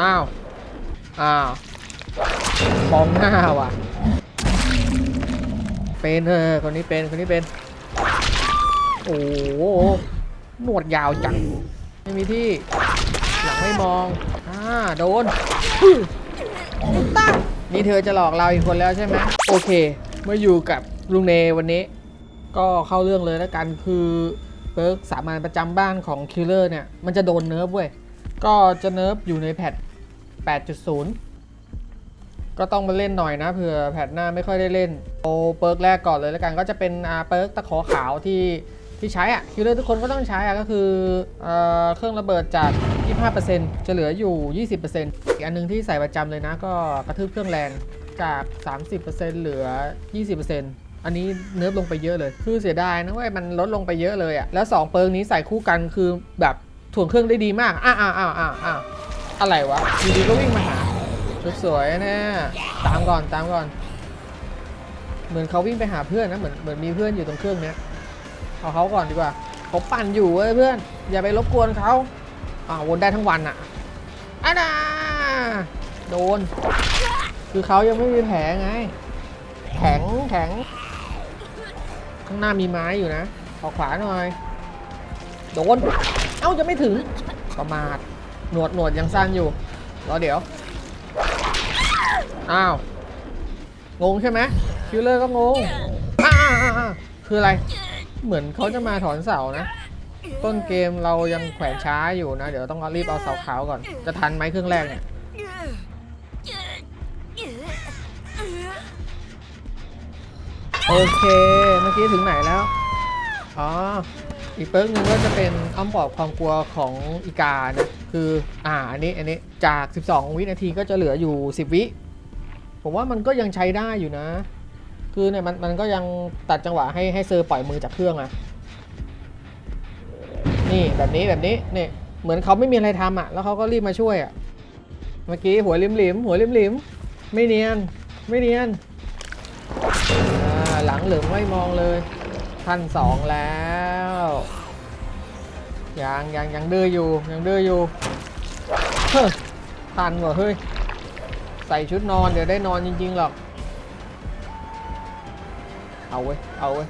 อ้าว อ้าวมองหน้าว่ะ เป็นเออคนนี้เป็น คนนี้เป็น โอ้โหหนวดยาวจัง ไม่มีที่ หลังไม่มอง อ่า โดนตั้งนี่เธอจะหลอกเราอีกคนแล้วใช่ไหมโอเคเมื่ออยู่กับลุงเนวันนี้ ก็เข้าเรื่องเลยแล้วกันคือเปิร์กสามัญประจำบ้านของคิลเลอร์เนี่ย มันจะโดนเนิร์ฟเว้ย ก็จะเนิร์ฟอยู่ในแพท 8.0 ก็ต้องมาเล่นหน่อยนะเผื่อแพทหน้าไม่ค่อยได้เล่นโอเปิร์กแรกก่อนเลยแล้วกันก็จะเป็นอาเปิร์กตะขอขาวที่ที่ใช้อะคิลเลอร์ทุกคนก็ต้องใช้อะก็คือเอเครื่องระเบิดจาก 25%จะเหลืออยู่ 20%อีกอันหนึงที่ใส่ประจำเลยนะ ก็กระทืบเครื่องแรงจาก 30%เหลือ 20%อันนี้เนิร์ฟลงไปเยอะเลย คือเสียดายนะเว้ยมันลดลงไปเยอะเลยอะแล้ว 2 เปิร์กนี้ใส่คู่กันคือแบบถ่วงเครื่องได้ดีมากอ้าวอ้าวอ้าวอ้าว อะไรวะอยู่ดีก็วิ่งมาหาชุดสวยแน่ตามก่อนตามก่อน เหมือนเขาวิ่งไปหาเพื่อนนะเหมือนเหมือนมีเพื่อนอยู่ตรงเครื่องเนี้ยเอาเขาก่อนดีกว่าเขาปั่นอยู่เว้ยเพื่อน อย่าไปรบกวนเขาอ่าวนได้ทั้งวันอะอันน่าโดน คือเขายังไม่มีแผลไง แข็งแข็ง ข้างหน้ามีไม้อยู่นะ ขอขวาหน่อย โดน เอ้าจะไม่ถึงประมาท หนวดหนวดยังสั้นอยู่รอเดี๋ยว อ้าว งงใช่ไหมคิลเลอร์ก็งงอ้าคืออะไร เหมือนเขาจะมาถอนเสานะ ต้นเกมเรายังแขวนช้าอยู่นะ เดี๋ยวต้องรีบเอาเสาขาวก่อน จะทันไหมเครื่องแรกเนี่ยโอเค เมื่อกี้ถึงไหนแล้ว อ๋อ อีกเปิร์กนึงก็จะเป็นอ้อมปอบความกลัวของอีกานะ คืออ่าอันนี้อันนี้จาก 12 วินาทีก็จะเหลืออยู่ 10 วิ ผมว่ามันก็ยังใช้ได้อยู่นะ คือเนี่ยมันมันก็ยังตัดจังหวะให้ให้เซอร์ปล่อยมือจากเครื่องอะนี่แบบนี้แบบนี้เนี่ยเหมือนเขาไม่มีอะไรทำอะแล้วเขาก็รีบมาช่วยอะเมื่อกี้หัวริมลิมหัวริมลิมไม่เนียนไม่เนียนหลังเหลืองไม่มองเลย ท่านสองแล้ว ยังยังยังดื้ออยู่ยังดื้ออยู่เฮ้ยทันว่ะเฮ้ยใส่ชุดนอนเดี๋ยวได้นอนจริงๆหรอกเอาเว้ยเอาเว้ย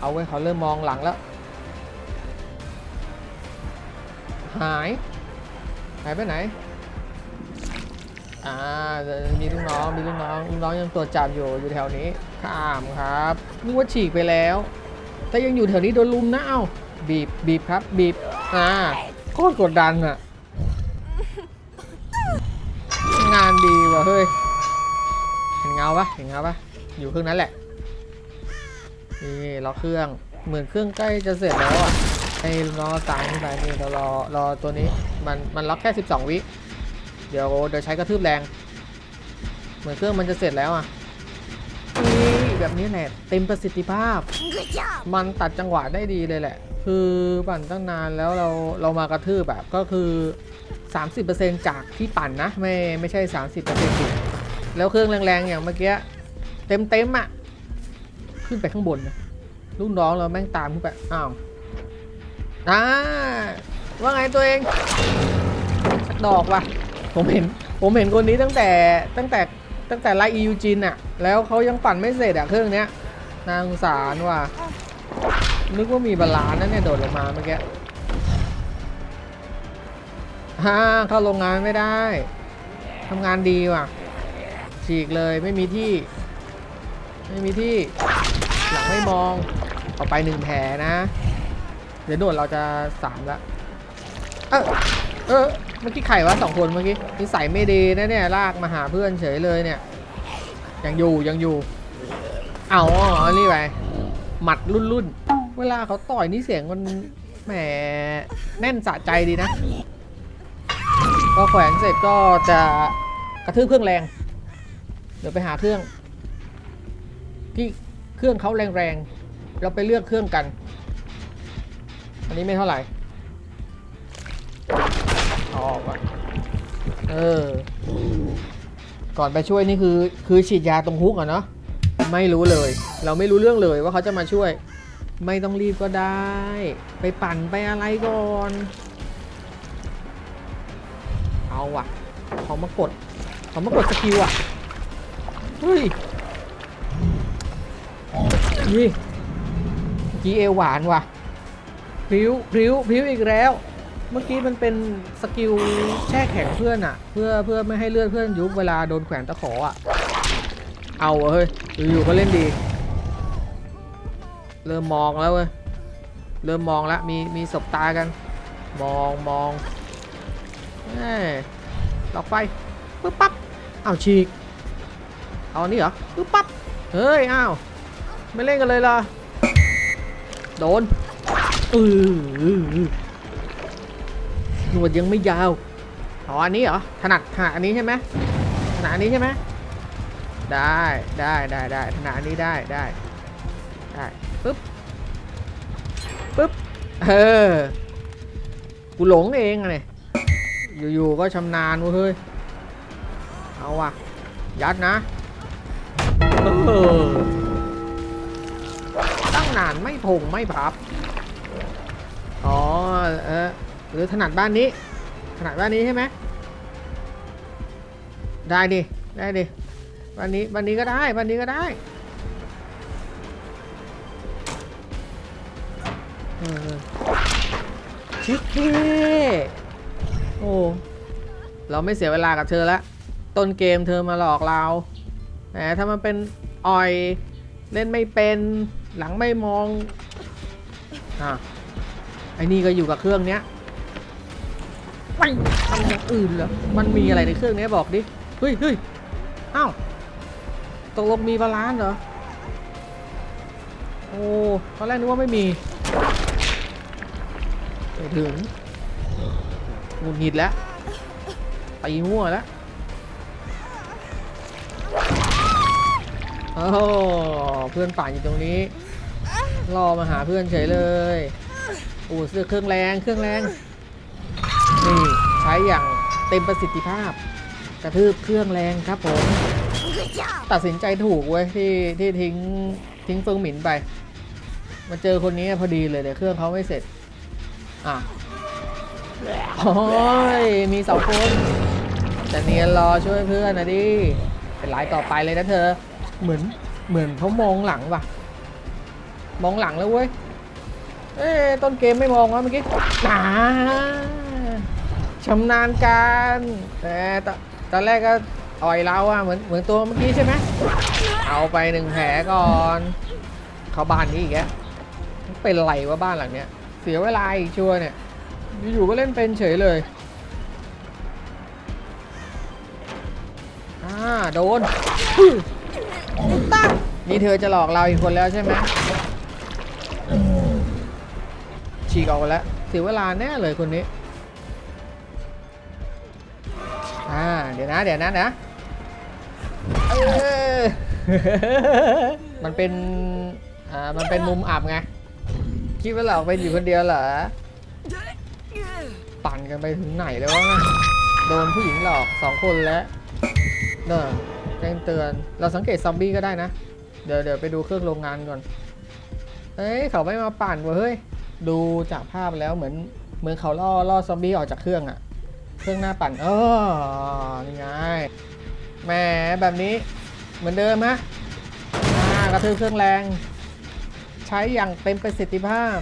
เอาเว้ยเขาเริ่มมองหลังแล้ว หายหายไปไหนอ่ามีลูกน้องมีลูกน้องลูกน้องยังตรวจจับอยู่อยู่แถวนี้ข้ามครับนึกว่าฉีกไปแล้วถ้ายังอยู่แถวนี้โดนลุมนะเอ้า บีบบีบครับ บีบ อ่าโคตรกดดันอะงานดีว่ะเฮ้ย เห็นเงาปะเห็นเงาปะอยู่เครื่องนั้นแหละ นี่รอเครื่อง เหมือนเครื่องใกล้จะเสร็จแล้วอะให้ลูกน้องตามขึ้นไปนี่เรารอรอตัวนี้ มันมันล็อกแค่ 12 วิ เดี๋ยวเดี๋ยวใช้กระทืบแรง เหมือนเครื่องมันจะเสร็จแล้วอะ แบบนี้แหละเต็มประสิทธิภาพ Good job. มันตัดจังหวะได้ดีเลยแหละ คือปั่นตั้งนานแล้วเราเรามากระทืบแบบก็คือ 30%จากที่ปั่นนะ ไม่ไม่ใช่ 30%จริงแล้วเครื่องแรงๆอย่างเมื่อกี้เต็มเต็มๆอะ ขึ้นไปข้างบนนะลูกน้องเราแม่งตามขึ้นไปอ้าวอ่าว่าไงตัวเองสักดอกว่ะผมเห็นผมเห็นคนนี้ตั้งแต่ตั้งแต่ ตั้งแต่ไล่อียูจินอะแล้วเขายังปั่นไม่เสร็จอะเครื่องเนี้ยนางสารว่ะนึกว่ามีบาลานซ์นะเนี่ยโดดลงมาเมื่อกี้ฮ่าเข้าโรงงานไม่ได้ทำงานดีว่ะ ฉีกเลยไม่มีที่ ไม่มีที่ หลังไม่มองต่อไปหนึ่งแผลนะ เดี๋ยวโดดเราจะสามละ เออเออ เมื่อกี้ไข่วะสองคนเมื่อกี้นิสัยไม่ดีนะเนี่ยลากมาหาเพื่อนเฉยเลยเนี่ยยังอยู่ยังอยู่ เอาอ๋อนี่ไปหมัดรุ่นรุ่นเวลาเขาต่อยนี่เสียงมันแหมแน่นสะใจดีนะพอแขวนเสร็จก็จะกระทืบเครื่องแรง เดี๋ยวไปหาเครื่อง ที่เครื่องเขาแรงๆ เราไปเลือกเครื่องกัน อันนี้ไม่เท่าไหร่ อาออกก่อนเออ ก่อนไปช่วยนี่คือ คือฉีดยาตรงฮุกอะเนาะไม่รู้เลย เราไม่รู้เรื่องเลยว่าเขาจะมาช่วย ไม่ต้องรีบก็ได้ ไปปั่นไปอะไรก่อน เอาว่ะเขามากดเขามากดสกิลอะเฮ้ยนี่กีเอวหวานว่ะพริ้วพริ้วพริ้วอีกแล้ว เมื่อกี้มันเป็นสกิลแช่แข็งเพื่อนอะเพื่อเพื่อไม่ให้เลือดเพื่อนยุบเวลาโดนแขวนตะขออะเอาเฮ้ยอยู่ๆก็เล่นดี เริ่มมองแล้วเว้ยเริ่มมองแล้วมีมีสบตากัน มองมองแหม่หลอกไฟปึ๊บปั๊บอ้าวฉีกเอาอันนี้เหรอปึ๊บปั๊บเฮ้ยอ้าวไม่เล่นกันเลยเหรอโดนอือ หนวดยังไม่ยาว อ๋อ อันนี้เหรอ ถนัดถนัดอันนี้ใช่ไหมถนัดอันนี้ใช่ไหมได้ได้ได้ได้ถนัดอันนี้ได้ได้ได้ปึ๊บปึ๊บ เออ กูหลงเองอะเนี่ยอยู่ๆก็ชำนาญเฮ้ย เอาว่ะ ยัดนะ เออ ตั้งนานไม่พงไม่พับ อ๋อ เออ หรือถนัดบ้านนี้ ถนัดบ้านนี้ใช่ไหมได้ดิ ได้ดิวันนี้วันนี้ก็ได้วันนี้ก็ได้ชิคเก้โอ้เราไม่เสียเวลากับเธอล้วต้นเกมเธอมาหลอกเราแต่ถ้ามันเป็นอ่อยเล่นไม่เป็นหลังไม่มองอะไอ้นี่ก็อยู่กับเครื่องเนี้ย ไม่ทำอย่างอื่นเหรอ มันมีอะไรในเครื่องนี้บอกดิ เฮ้ยเฮ้ยอ้าวตกลงมีบาลานซ์เหรอ โอ้ ตอนแรกนึกว่าไม่มีไปถึงหงุดหงิดแล้วตีมั่วแล้วโอ้เพื่อนป่านอยู่ตรงนี้ รอมาหาเพื่อนเฉยเลยโอ้เสื้อเครื่องแรง เครื่องแรง นี่ใช้อย่างเต็มประสิทธิภาพ กระทืบเครื่องแรงครับผม ตัดสินใจถูกเว้ยที่ที่ทิ้งทิ้งเฟิงหมินไป มาเจอคนนี้พอดีเลยเดี๋ยวเครื่องเขาไม่เสร็จ อะโอ้ยมีสองคนแต่เนียนรอช่วยเพื่อนนะดิเป็นรายต่อไปเลยนะเธอ เหมือนเหมือนเขามองหลังว่ะ มองหลังแล้วเว้ย เอ้ต้นเกมไม่มองวะเมื่อกี้หนา ชำนาญการแต่ตอนตอนแรกก็อ่อยเราอะเหมือนเหมือนตัวเมื่อกี้ใช่ไหมเอาไปหนึ่งแผลก่อน เข้าบ้านนี้อีกแล้วเป็นไรวะบ้านหลังเนี้ย เสียเวลาอีกชัวเนี่ย อยู่ๆก็เล่นเป็นเฉยเลยอ่าโดนตั้งนี่เธอจะหลอกเราอีกคนแล้วใช่ไหมฉีกออกแล้วเสียเวลาแน่เลยคนนี้ เดี๋ยวนะ เดี๋ยวนะนะเออมันเป็น อ่า มันเป็นมุมอับไง คิดว่าเราเป็นอยู่คนเดียวเหรอ ปั่นกันไปถึงไหนแล้ววะ โดนผู้หญิงหลอกสองคนแล้วเนอะแจ้งเตือน เราสังเกตซอมบี้ก็ได้นะ เดี๋ยวเดี๋ยวไปดูเครื่องโรงงานก่อน เฮ้ย เขาไม่มาปั่นเว้ยเฮ้ยดูจากภาพแล้วเหมือนเหมือนเขาล่อล่อซอมบี้ออกจากเครื่องอะ เครื่องหน้าปั่นเออนี่ไงแหมแบบนี้เหมือนเดิมฮะกระทืบเครื่องแรง ใช้อย่างเต็มประสิทธิภาพ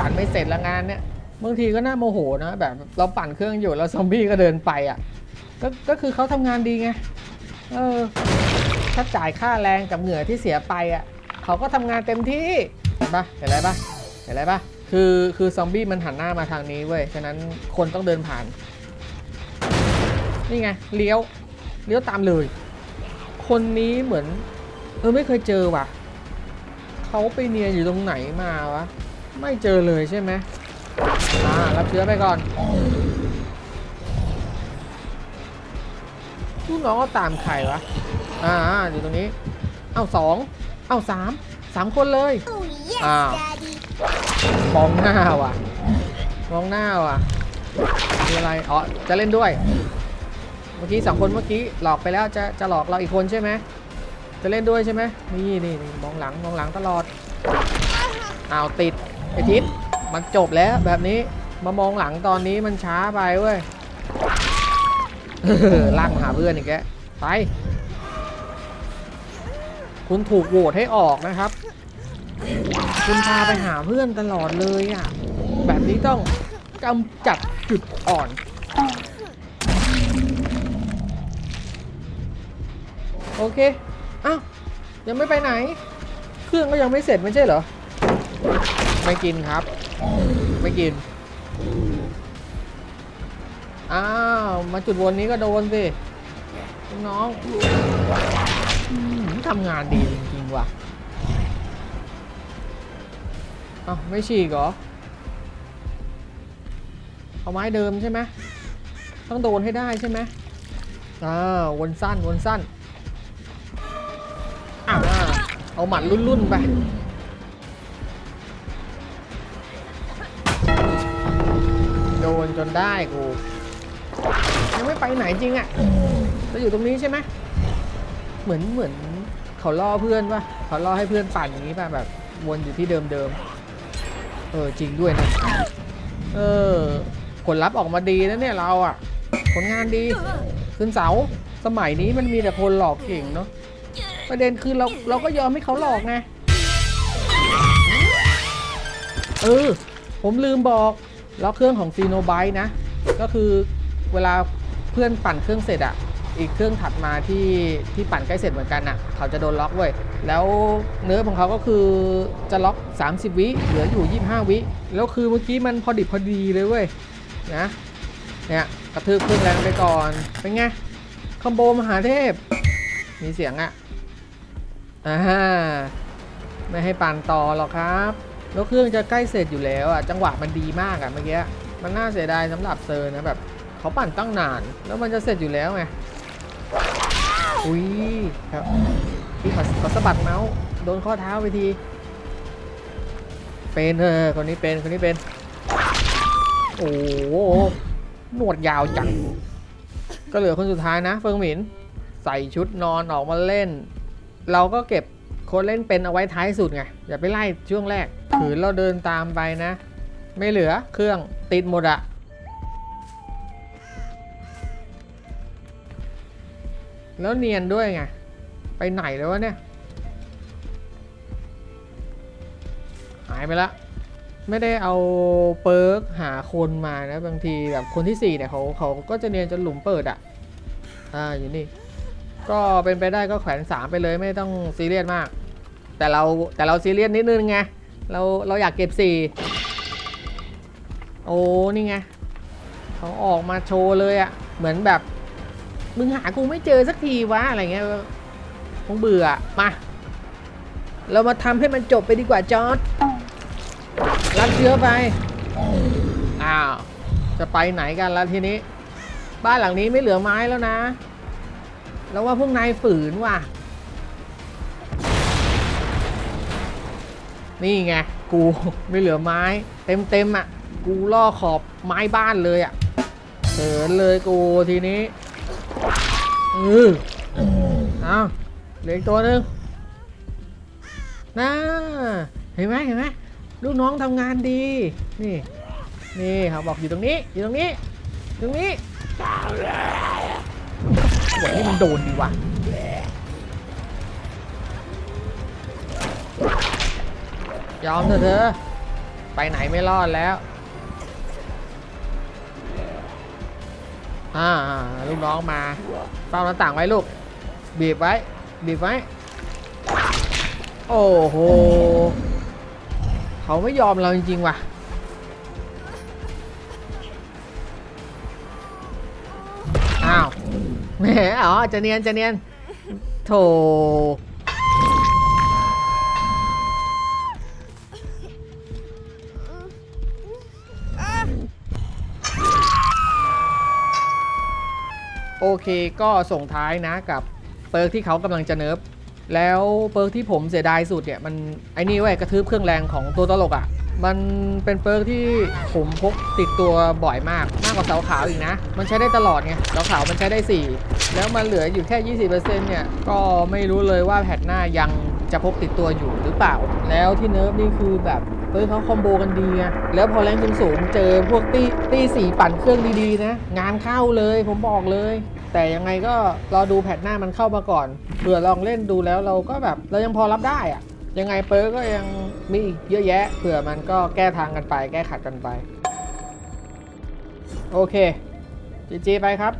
ปั่นไม่เสร็จละงานเนี่ยบางทีก็น่าโมโหนะแบบเราปั่นเครื่องอยู่แล้วซอมบี้ก็เดินไปอะก็ก็คือเขาทำงานดีไงเออถ้าจ่ายค่าแรงกับเหงื่อที่เสียไปอะเขาก็ทำงานเต็มที่เห็นปะเห็นอะไรปะเห็นอะไรปะคือคือซอมบี้มันหันหน้ามาทางนี้เว้ยฉะนั้นคนต้องเดินผ่าน นี่ไงเลี้ยวเลี้ยวตามเลย คนนี้เหมือน เออไม่เคยเจอว่ะเขาไปเนียนอยู่ตรงไหนมาวะ ไม่เจอเลยใช่ไหมอ่ารับเชื้อไปก่อนลูกน้องก็ตามใครวะ อ่าอยู่ตรงนี้ เอ้าสอง เอ้าสามสามคนเลย Oh yes, Ah. Daddy. มองหน้าว่ะมองหน้าว่ะคืออะไร อ๋อ จะเล่นด้วย เมื่อกี้สองคนเมื่อกี้หลอกไปแล้วจะจะหลอกเราอีกคนใช่ไหมจะเล่นด้วยใช่ไหมนี่นี่นี่มองหลังมองหลังตลอดอ้าวติดไอทิศมันจบแล้วแบบนี้มามองหลังตอนนี้มันช้าไปเว้ยลากมาหาเพื่อนอีกแกไปคุณถูกโหวตให้ออกนะครับ คุณพาไปหาเพื่อนตลอดเลยอะ่ะ แบบนี้ต้องกำจัดจุดอ่อน โอเคอ้าวยังไม่ไปไหน เครื่องก็ยังไม่เสร็จไม่ใช่เหรอ ไม่กินครับ ไม่กิน อ้าว มาจุดวนนี้ก็โดนสิ น้องอืมทำงานดีจริงๆว่ะอ้าวไม่ฉีกเหรอ เอาไม้เดิมใช่ไหมต้องโดนให้ได้ใช่ไหมอ่าวนสั้นวนสั้น เอาหมัดรุ่นๆไปโดนจนได้กูยังไม่ไปไหนจริงอะ่ะจะอยู่ตรงนี้ใช่ไหมเหมือนเหมือนเขาล่อเพื่อนป่ะเขาล่อให้เพื่อนปั่นอย่างนี้ป่ะแบบวนอยู่ที่เดิมๆเออจริงด้วยนะเออผลลัพธ์ออกมาดีนะเนี่ยเราอะ่ะ ผลงานดีขึ้นเสาสมัยนี้มันมีแต่คนหลอกเก่งเนาะ ประเด็นคือเราเราก็ยอมให้เขาหลอกไง เออ ผมลืมบอกล็อกเครื่องของซีโนไบนะ ก็คือเวลาเพื่อนปั่นเครื่องเสร็จอะอีกเครื่องถัดมาที่ที่ปั่นใกล้เสร็จเหมือนกันอะเขาจะโดนล็อกเว้ยแล้วเนื้อของเขาก็คือจะล็อก 30 วิเหลืออยู่ 25 วิแล้วคือเมื่อกี้มันพอดิบพอดีเลยเว้ยนะเนี่ยกระทืบเครื่องแรงไปก่อนเป็นไงคอมโบมหาเทพมีเสียงอะ อ่าไม่ให้ปั่นต่อหรอกครับแล้วเครื่องจะใกล้เสร็จอยู่แล้วอะจังหวะมันดีมากอะเมื่อกี้มันน่าเสียดายสำหรับเซอร์นะแบบเขาปั่นตั้งนาน แล้วมันจะเสร็จอยู่แล้วไงอุ้ยครับพี่ขอขอสะบัดเมาส์โดนข้อเท้าไปที เป็นเออคนนี้เป็นคนนี้เป็น โอ้โหหนวดยาวจัง ก็เหลือคนสุดท้ายนะ เฟิงหมิน ใส่ชุดนอนออกมาเล่น เราก็เก็บคนเล่นเป็นเอาไว้ท้ายสุดไง อย่าไปไล่ช่วงแรกถือเราเดินตามไปนะ ไม่เหลือเครื่องติดหมดอะแล้วเนียนด้วยไง ไปไหนแล้ววะเนี่ย หายไปละ ไม่ได้เอาเปิร์กหาคนมานะ บางทีแบบคนที่สี่เนี่ยเขาเขาก็จะเนียนจนหลุมเปิดอะอ่า อยู่นี่ ก็เป็นไปได้ก็แขวนสามไปเลยไม่ต้องซีเรียสมาก แต่เราแต่เราซีเรียสนิดนึงไงเราเราอยากเก็บสี่โอ้นี่ไงเขาออกมาโชว์เลยอะเหมือนแบบมึงหากูไม่เจอสักทีวะอะไรเงี้ยคงเบื่อมา เรามาทำให้มันจบไปดีกว่าจอร์ดรับเชื้อไปอ้าวจะไปไหนกันแล้วทีนี้ บ้านหลังนี้ไม่เหลือไม้แล้วนะ แล้วว่าพวกนายฝืนว่ะ นี่ไง กูไม่เหลือไม้ เต็มเต็มๆอะ กูล่อขอบไม้บ้านเลยอะเถินเลยกูทีนี้เออเอาเหลืออีกตัวหนึ่งน่าเห็นไหมเห็นไหมลูกน้องทำงานดี นี่ นี่เขาบอกอยู่ตรงนี้ อยู่ตรงนี้ ตรงนี้ หวยให้มันโดนดีวะยอมเถอะเธอ ไปไหนไม่รอดแล้ว อ่าลูกน้องมาเฝ้าหน้าต่างไว้ลูก บีบไว้ บีบไว้ โอ้โห เขาไม่ยอมเราจริงๆว่ะ แหมอ๋อจะเนียนจะเนียนโถโอเคก็ส่งท้ายนะกับเปิร์กที่เขากำลังจะเนิร์ฟแล้วเปิร์กที่ผมเสียดายสุดเนี่ยมันไอ้นี่เว้ยกระทืบเครื่องแรงของตัวตลกอะ่ะ มันเป็นเปิร์กที่ผมพกติดตัวบ่อยมาก มากกว่าเสาขาวอีกนะ มันใช้ได้ตลอดไงเสาขาวมันใช้ได้ 4 แล้วมันเหลืออยู่แค่ 20%เนี่ย ก็ไม่รู้เลยว่าแพทหน้ายังจะพกติดตัวอยู่หรือเปล่า แล้วที่เนิร์ฟนี่คือแบบเฮ้ยเขาคอมโบกันดีไงแล้วพอแรงสูงเจอพวกตี้ตี้สีปั่นเครื่องดีๆนะ งานเข้าเลยผมบอกเลย แต่ยังไงก็รอดูแพทหน้ามันเข้ามาก่อนเผื่อลองเล่นดูแล้วเราก็แบบเรายังพอรับได้อะยังไงเปิร์ก็ยัง มีเยอะแยะเผื่อมันก็แก้ทางกันไป แก้ขัดกันไป โอเคจีจีไปครับ